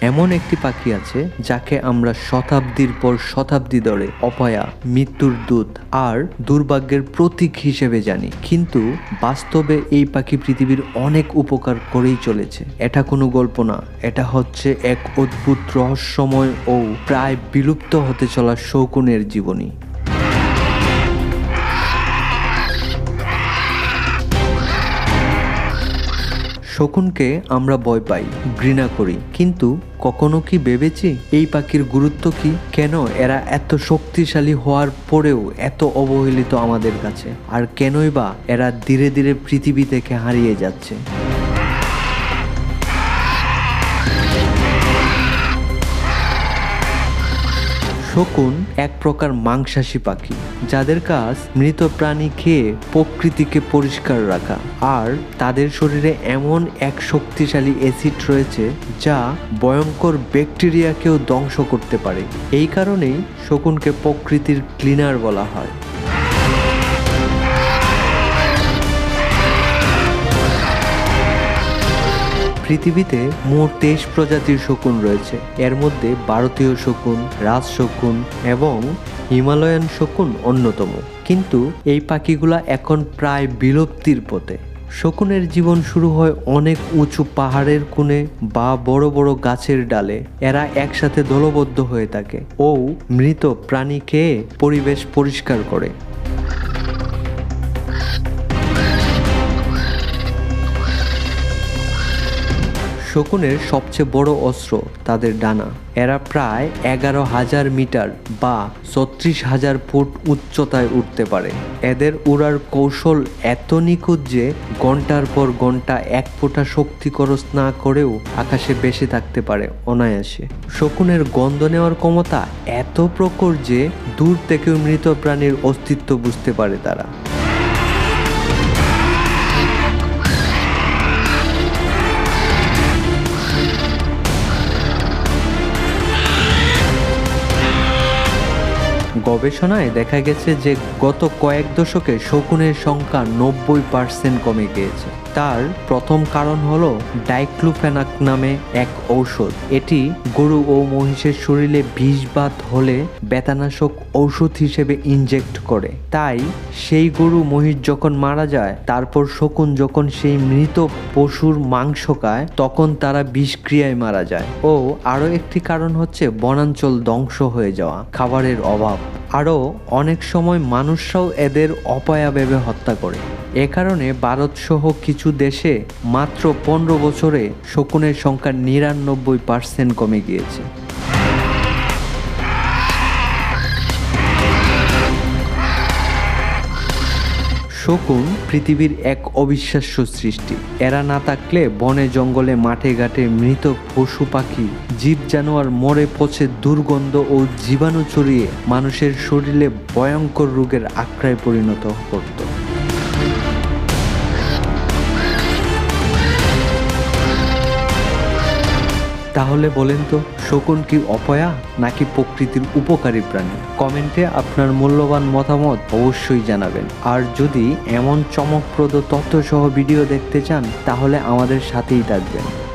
এমন একটি পাখি আছে যাকে আমরা শতাব্দীর পর শতাব্দী ধরে অপয়া, মৃত্যুর দূত আর দুর্ভাগ্যের প্রতীক হিসেবে জানি। কিন্তু বাস্তবে এই পাখি পৃথিবীর অনেক উপকার করেই চলেছে। এটা কোনো গল্প না। এটা হচ্ছে এক অদ্ভুত রহস্যময় ও প্রায় বিলুপ্ত হতে চলা শৌকুনের জীবনী। শকুনকে আমরা ভয় পাই, ঘৃণা করি। কিন্তু কখনো কি ভেবেছি? এই পাখির গুরুত্ব কি? কেন এরা এত শক্তিশালী হওয়ার পরেও এত অবহেলিত আমাদের কাছে? আর কেনই বা এরা ধীরে ধীরে পৃথিবী থেকে হারিয়ে যাচ্ছে? শকুন এক প্রকার মাংসাশী পাখি, যাদের কাজ মৃত প্রাণী খেয়ে প্রকৃতিকে পরিষ্কার রাখা। আর তাদের শরীরে এমন এক শক্তিশালী অ্যাসিড রয়েছে, যা ভয়ঙ্কর ব্যাকটেরিয়াকেও ধ্বংস করতে পারে। এই কারণেই শকুনকে প্রকৃতির ক্লিনার বলা হয়। পৃথিবীতে মোট তেইশ প্রজাতির শকুন রয়েছে। এর মধ্যে ভারতীয় শকুন, রাজ শকুন এবং হিমালয়ান শকুন অন্যতম। কিন্তু এই পাখিগুলা এখন প্রায় বিলুপ্তির পথে। শকুনের জীবন শুরু হয় অনেক উঁচু পাহাড়ের কোণে বা বড় বড় গাছের ডালে। এরা একসাথে দলবদ্ধ হয়ে থাকে ও মৃত প্রাণী খেয়ে পরিবেশ পরিষ্কার করে। শকুনের সবচেয়ে বড় অস্ত্র তাদের ডানা। এরা প্রায় এগারো হাজার মিটার বা ছত্রিশ হাজার ফুট উচ্চতায় উঠতে পারে। এদের উড়ার কৌশল এত নিখুঁত যে ঘণ্টার পর ঘণ্টা এক ফোঁটা শক্তি খরচ না করেও আকাশে বেশি থাকতে পারে অনায়াসে। শকুনের গন্ধ নেওয়ার ক্ষমতা এত প্রখর যে দূর থেকেও মৃত প্রাণীর অস্তিত্ব বুঝতে পারে তারা। গবেষণায় দেখা গেছে যে গত কয়েক দশকে শকুনের সংখ্যা নব্বই পার্সেন্ট কমে গিয়েছে। তার প্রথম কারণ হলো ডাইক্লুফেনাক নামে এক ঔষধ। এটি গরু ও মহিষের শরীরে বিষবাত হলে বেতানাশক ঔষধ হিসেবে ইনজেক্ট করে। তাই সেই গরু মহিষ যখন মারা যায়, তারপর শকুন যখন সেই মৃত পশুর মাংস খায়, তখন তারা বিষক্রিয়ায় মারা যায়। ও আরও একটি কারণ হচ্ছে বনাঞ্চল ধ্বংস হয়ে যাওয়া, খাবারের অভাব। আরও অনেক সময় মানুষরাও এদের অপয়া হত্যা করে। এ কারণে ভারতসহ কিছু দেশে মাত্র পনেরো বছরে শকুনের সংখ্যা নিরানব্বই পার্সেন্ট কমে গিয়েছে। শকুন পৃথিবীর এক অবিশ্বাস্য সৃষ্টি। এরা না থাকলে বনে জঙ্গলে, মাঠে ঘাটে মৃত পশু পাখি, জীব জানোয়ার মরে পচে দুর্গন্ধ ও জীবাণু ছড়িয়ে মানুষের শরীরে ভয়ঙ্কর রোগের আক্রায় পরিণত করত। তাহলে বলেন তো, শকুন কি অপয়া নাকি প্রকৃতির উপকারী প্রাণী? কমেন্টে আপনার মূল্যবান মতামত অবশ্যই জানাবেন। আর যদি এমন চমকপ্রদ তথ্যসহ ভিডিও দেখতে চান, তাহলে আমাদের সাথেই থাকবেন।